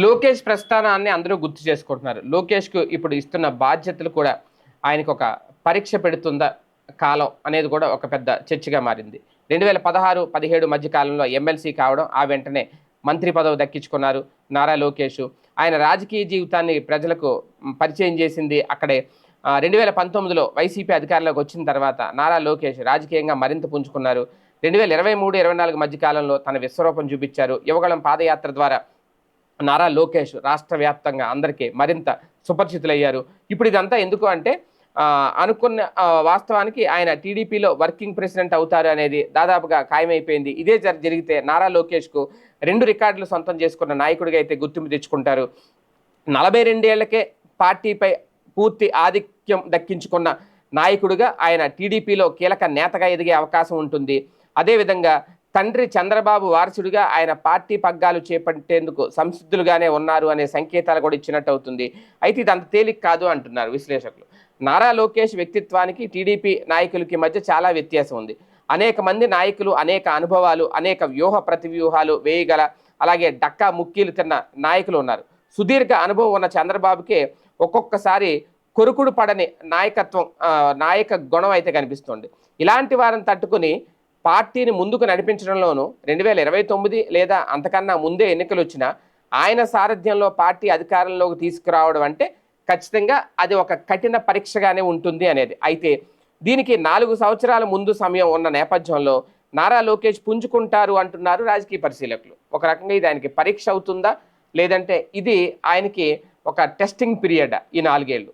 లోకేష్ ప్రస్థానాన్ని అందరూ గుర్తు చేసుకుంటున్నారు. లోకేష్కు ఇప్పుడు ఇస్తున్న బాధ్యతలు కూడా ఆయనకు ఒక పరీక్ష పెడుతుందా కాలం అనేది కూడా ఒక పెద్ద చర్చగా మారింది. రెండు వేల పదహారు పదిహేడు మధ్య కాలంలో ఎమ్మెల్సీ కావడం ఆ వెంటనే మంత్రి పదవి దక్కించుకున్నారు నారా లోకేష్. ఆయన రాజకీయ జీవితాన్ని ప్రజలకు పరిచయం చేసింది అక్కడే. రెండు వేల పంతొమ్మిదిలో వైసీపీ అధికారంలోకి వచ్చిన తర్వాత నారా లోకేష్ రాజకీయంగా మరింత పుంజుకున్నారు. రెండు వేల ఇరవై మూడు ఇరవై నాలుగు మధ్య కాలంలో తన విశ్వరూపం చూపించారు. యువగళం పాదయాత్ర ద్వారా నారా లోకేష్ రాష్ట్ర వ్యాప్తంగా అందరికీ మరింత సుపరిచితులయ్యారు. ఇప్పుడు ఇదంతా ఎందుకు అంటే అనుకున్న వాస్తవానికి ఆయన టీడీపీలో వర్కింగ్ ప్రెసిడెంట్ అవుతారు అనేది దాదాపుగా ఖాయమైపోయింది. ఇదే జర జరిగితే నారా లోకేష్కు రెండు రికార్డులు సొంతం చేసుకున్న నాయకుడిగా అయితే గుర్తింపు తెచ్చుకుంటారు. నలభై రెండేళ్ళకే పార్టీపై పూర్తి ఆధిక్యం దక్కించుకున్న నాయకుడిగా ఆయన టీడీపీలో కీలక నేతగా ఎదిగే అవకాశం ఉంటుంది. అదేవిధంగా తండ్రి చంద్రబాబు వారసుడిగా ఆయన పార్టీ పగ్గాలు చేపట్టేందుకు సంసిద్ధులుగానే ఉన్నారు అనే సంకేతాలు కూడా ఇచ్చినట్టు అవుతుంది. అయితే ఇది అంత తేలిక కాదు అంటున్నారు విశ్లేషకులు. నారా లోకేష్ వ్యక్తిత్వానికి టీడీపీ నాయకులకి మధ్య చాలా వ్యత్యాసం ఉంది. అనేక మంది నాయకులు అనేక అనుభవాలు అనేక వ్యూహ ప్రతివ్యూహాలు వేయగల అలాగే డక్కా ముక్కీలు తిన్న నాయకులు ఉన్నారు. సుదీర్ఘ అనుభవం ఉన్న చంద్రబాబుకే ఒక్కొక్కసారి కొరుకుడు పడని నాయకత్వం నాయక గుణం అయితే కనిపిస్తుంది. ఇలాంటి వారిని తట్టుకుని పార్టీని ముందుకు నడిపించడంలోనూ రెండు వేల ఇరవై తొమ్మిది లేదా అంతకన్నా ముందే ఎన్నికలు వచ్చినా ఆయన సారథ్యంలో పార్టీ అధికారంలోకి తీసుకురావడం అంటే ఖచ్చితంగా అది ఒక కఠిన పరీక్షగానే ఉంటుంది అనేది. అయితే దీనికి నాలుగు సంవత్సరాల ముందు సమయం ఉన్న నేపథ్యంలో నారా లోకేష్ పుంజుకుంటారు అంటున్నారు రాజకీయ పరిశీలకులు. ఒక రకంగా ఇది ఆయనకి పరీక్ష అవుతుందా? లేదంటే ఇది ఆయనకి ఒక టెస్టింగ్ పీరియడ్ ఈ నాలుగేళ్ళు?